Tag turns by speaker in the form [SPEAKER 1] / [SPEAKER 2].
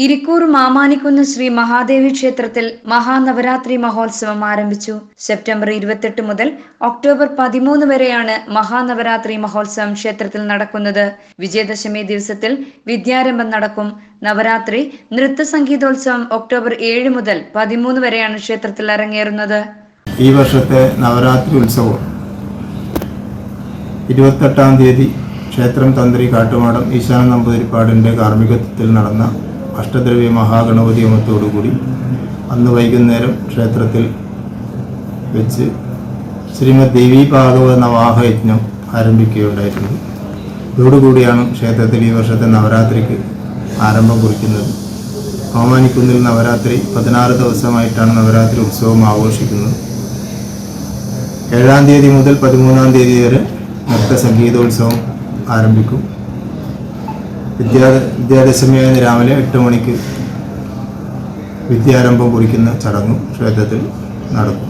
[SPEAKER 1] ഇരിക്കൂർ മാമാനിക്കുന്ന് ശ്രീ മഹാദേവി ക്ഷേത്രത്തിൽ മഹാനവരാത്രി മഹോത്സവം ആരംഭിച്ചു. സെപ്റ്റംബർ ഇരുപത്തെട്ട് മുതൽ ഒക്ടോബർ പതിമൂന്ന് വരെയാണ് മഹാനവരാത്രി മഹോത്സവം ക്ഷേത്രത്തിൽ നടക്കുന്നത്. വിജയദശമി ദിവസത്തിൽ വിദ്യാരംഭം നടക്കും. നവരാത്രി നൃത്ത സംഗീതോത്സവം ഒക്ടോബർ ഏഴ് മുതൽ പതിമൂന്ന് വരെയാണ് ക്ഷേത്രത്തിൽ അരങ്ങേറുന്നത്.
[SPEAKER 2] ഈ വർഷത്തെ നവരാത്രി ഉത്സവം ഇരുപത്തെട്ടാം തീയതി ക്ഷേത്രം തന്ത്രി കാട്ടുമാടം ഈശാന നമ്പൂതിരിപ്പാടിന്റെ കാർമ്മികത്വത്തിൽ നടന്ന അഷ്ടദ്രവ്യ മഹാഗണപതി ഹോമത്തോടുകൂടി അന്ന് വൈകുന്നേരം ക്ഷേത്രത്തിൽ വെച്ച് ശ്രീമദ് ദേവി ഭാഗവത നവാഹയജ്ഞം ആരംഭിക്കുകയുണ്ടായിരുന്നു ഇതോടുകൂടിയാണ് ക്ഷേത്രത്തിൽ ഈ വർഷത്തെ നവരാത്രിക്ക് ആരംഭം കുറിക്കുന്നത്. കോമാനിക്കുന്നിൽ നവരാത്രി പതിനാറ് ദിവസമായിട്ടാണ് നവരാത്രി ഉത്സവം ആഘോഷിക്കുന്നത്. ഏഴാം തീയതി മുതൽ പതിമൂന്നാം തീയതി വരെ നൃത്ത സംഗീതോത്സവം ആരംഭിക്കും. വിദ്യാ വിദ്യാദശമിയായ രാവിലെ എട്ട് മണിക്ക് വിദ്യാരംഭം കുറിക്കുന്ന ചടങ്ങും ക്ഷേത്രത്തിൽ നടക്കും.